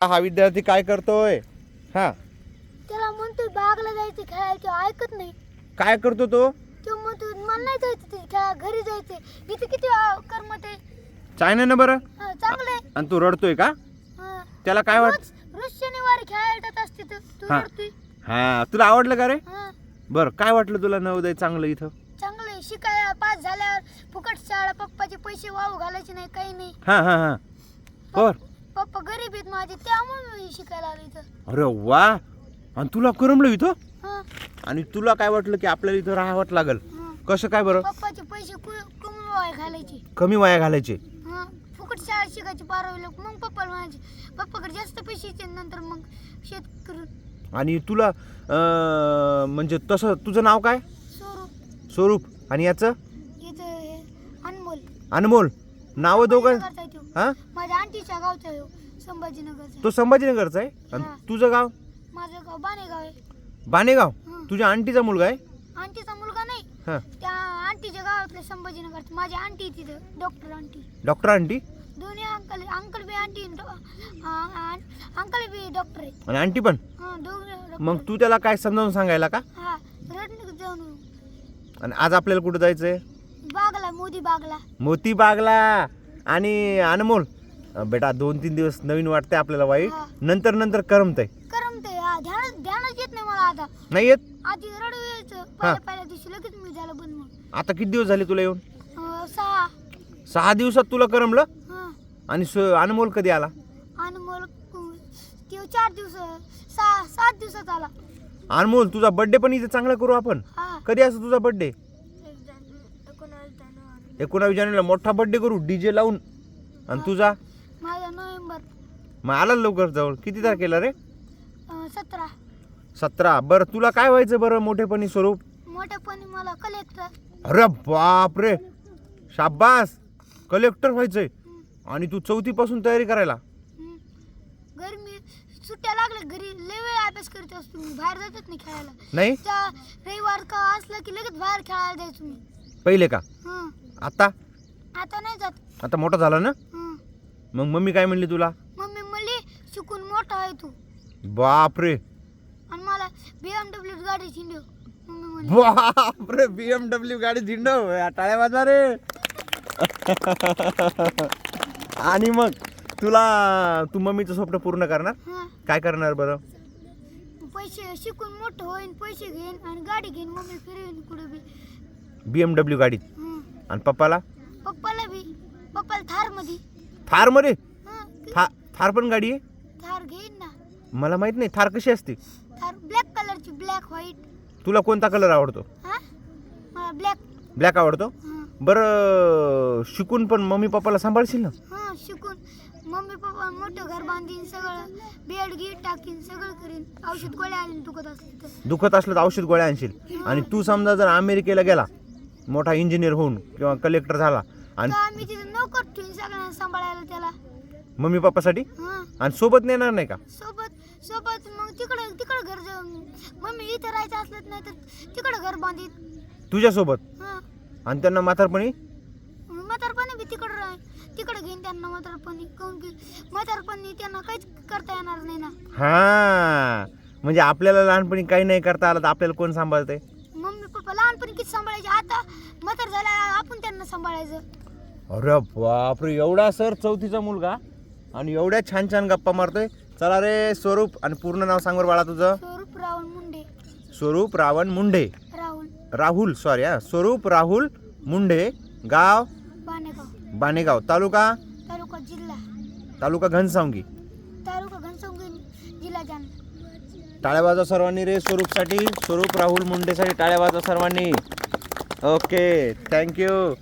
हा विद्यार्थी काय करतोय? हा. त्याला म्हणतोय बागला जायचं खेळायला तो ऐकत नाही. काय करतो तो? तो म्हणतो मला नाही जायचं ते खेळा घरी जायचं इथे किती करमत आहे चायना ना बरं? हा, चांगलं आहे आणि तू रडतोय का? हा. त्याला काय वाट रोज रोज शनिवारी खेळायला जात असते तर तू हा. रडतोय. हा. तुला आवडलं का रे? हा. बरं काय वाटलं तुला नवोदय चांगलं इथं? चांगलं आहे शिकायला पास झाल्यावर फुकट शाळा पप्पाचे पैसे वाहू घालायचे नाही काही नाही. हा हा हा. बर. पप्पा गरीब आहेत माझे त्यामुळे मी शिकायला आलो इथं. अरे वा! आणि तुला करमलं इथं? हा. आणि तुला काय वाटलं की आपल्याला इथं राहावंच लागल? हा. कसं काय बरं? पप्पाचे पैसे कमी वाया घालायचे. कमी वया घालायचे? हा. फुकट शाळा शिकायची बारावीला मग पप्पाला म्हणायचे पप्पाकडे जास्त पैसे येते नंतर मग शेत करून आणि तुला अं, म्हणजे तसं तुझं नाव काय? स्वरूप. स्वरूप. आणि याचं? इथं हे अनमोल. अनमोल. नावं दोघं? संभाजीनगरचा आहे तो. हा? आंटीच्या गावचा आहे हो, संभाजीनगरचा तो संभाजीनगरचा आहे? हा. आणि तुझं गाव? माझं गाव बाणेगाव आहे. बानेगाव हं. तुझ्या आंटीचा मुलगा आहे? आंटीचा मुलगा नाही. हां. त्या आंटीच्या गावातले संभाजीनगर माझी आंटी आहे तिथं डॉक्टर आंटी. Doctor aunty? दोन्ही अंकल अंकल बी आंटी आणि डॉ- आ- आ- अंकल बी डॉक्टर आहे. आणि आंटी पण? हा दोघे मग तू त्याला काय समजावून सांगायला का? हा जाऊन आणि आज आपल्याला कुठं जायचंय? बागला मोदी बागला. मोती बागला आणि अनमोल. बेटा दोन तीन दिवस नवीन वाटतंय आपल्याला वाईट हा. नंतर नंतर करमतंय. करमते हा ध्यान ध्यानच येत नाही मला आता. नाही येत? आधी रडू यायचं. पहिल्या पहिल्या दिवशी लगेच मी झालं बंद मग आता किती दिवस झाले तुला येऊन? अं, सहा. सहा दिवसात तुला करमलं? हा. आणि स- अनमोल कधी आला? आणि मग ते चार दिवस सहा सात दिवसात आला. अनमोल तुझा बर्थडे पण इथे चांगला करू आपण? हा. कधी असं तुझा बर्थडे एकोणावीस जानेवारी. एकोणावीस जानेवारीला मोठा बर्थडे करू डीजे लावून. आणि तुझा? मग आला लवकर जवळ? किती तारखेला रे? अं, सतरा. सतरा. बरं तुला काय व्हायचं बरं मोठेपणी स्वरूप? मोठेपणी मला कलेक्टर अरे बाप रे शाबास कलेक्टर व्हायचंय आणि तू चौथी पासून तयारी करायला? घरी मी सुट्ट्या लागल्या घरी. लय वेळ अभ्यास करत असतो मी. बाहेर जातच नाही खेळायला. नाही? त्या रविवार का असला की लगेच बाहेर खेळायला जायचो मी. पहिले का? हं. आता? आता नाही जात. आता मोठा झाला ना? हं. मग मम्मी काय म्हणली तुला? मोठा आहे तू. बाप रे आणि मला बी एम डब्ल्यू गाडी शिंडव मम्मी म्हणली बाप रे बीएमडब्ल्यू गाडी झिंडव टाळ्या वाजवा रे आणि मग तुला तू मम्मीचं स्वप्न पूर्ण करणार? हां. काय करणार बरं? पैसे शिकून मोठं होईन पैसे घेईन आणि गाडी घेईन मम्मी फिरवेन कुठे बी. बीएमडब्ल्यू गाडीत हं. आणि पप्पाला? पप्पाला बी. पप्पाला थारमध्ये थारमध्ये हं, थार पण गाडी आहे? थार घेईन ना. मला माहीत नाही थार कशी असते? थार ब्लॅक कलरची ब्लॅक व्हाईट. तुला कोणता कलर आवडतो? हा? मला ब्लॅक. ब्लॅक आवडतो? बरं शिकून पण मम्मी पप्पाला सांभाळशील ना? हां शिकून. मम्मी पप्पा मोठं घर बांधीन सगळं बेड गीट टाकीन सगळं करीन. औषध गोळ्या आले दुखत असले तर. दुखत असलं तर औषध गोळ्या आणशील. आणि तू समजा जर अमेरिकेला गेला मोठा इंजिनियर होऊन किंवा कलेक्टर झाला आणि तर आम्ही तिथे नोकर ठेवून सगळ्यांना सांभाळायला त्याला. मम्मी पप्पासाठी? हां. आणि सोबत नेणार नाही का? सोबत सोबत मग तिकडं तिकडं घर मम्मी इथं राहायचं असलं नाही तर तिकडं घर बांधीत तुझ्यासोबत हां. आणि त्यांना म्हातारपणी? म्हातारपणी बी तिकडं राह. तिकडं घेईन त्यांना म्हातारपणी. काऊन की म्हातारपणी त्यांना काहीच करता येणार नाही ना. हा. म्हणजे आपल्याला लहानपणी काही नाही करता आलं तर आपल्याला कोण सांभाळतंय? मम्मी पप्पा लहानपणी किती सांभाळायचे? आता म्हातार झाला आपण त्यांना सांभाळायचं. अरे बापरे एवढा सर चौथीचा मुलगा? आणि एवढ्या छान छान गप्पा मारतोय. चला रे स्वरूप आणि पूर्ण नाव सांग बरं बाळा तुझं. स्वरूप राहुल मुंडे. स्वरूप रावण मुंडे. राहुल. राहुल सॉरी हा. स्वरूप राहुल मुंडे गाव? बाणेगाव. बाणेगाव. तालुका? तालुका जिल्हा. तालुका घनसावंगी. तालुका घनसंगी जिल्हा जालना. टाळ्या वाजवा सर्वांनी रे स्वरूपसाठी. स्वरूप राहुल मुंडेसाठी टाळ्या वाजवा सर्वांनी ओके थँक्यू